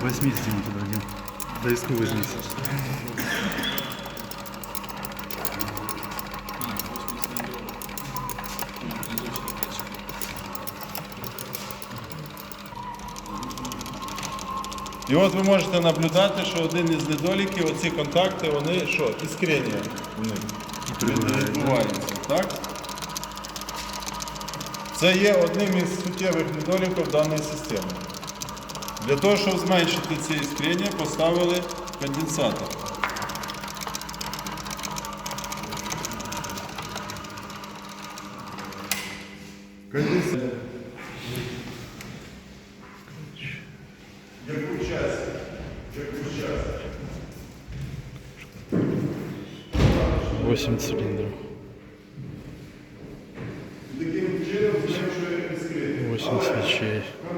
Возьми ему туда один. Доиску выжмите. І от ви можете наблюдати, що один із недоліків, оці контакти, вони що, іскрення в них відбувається, так? Це є одним із суттєвих недоліків даної системи. Для того, щоб зменшити ці іскрення, поставили конденсатор. Конденсатор. Як у часі. Як у часі. 8 цилиндров. sim sim.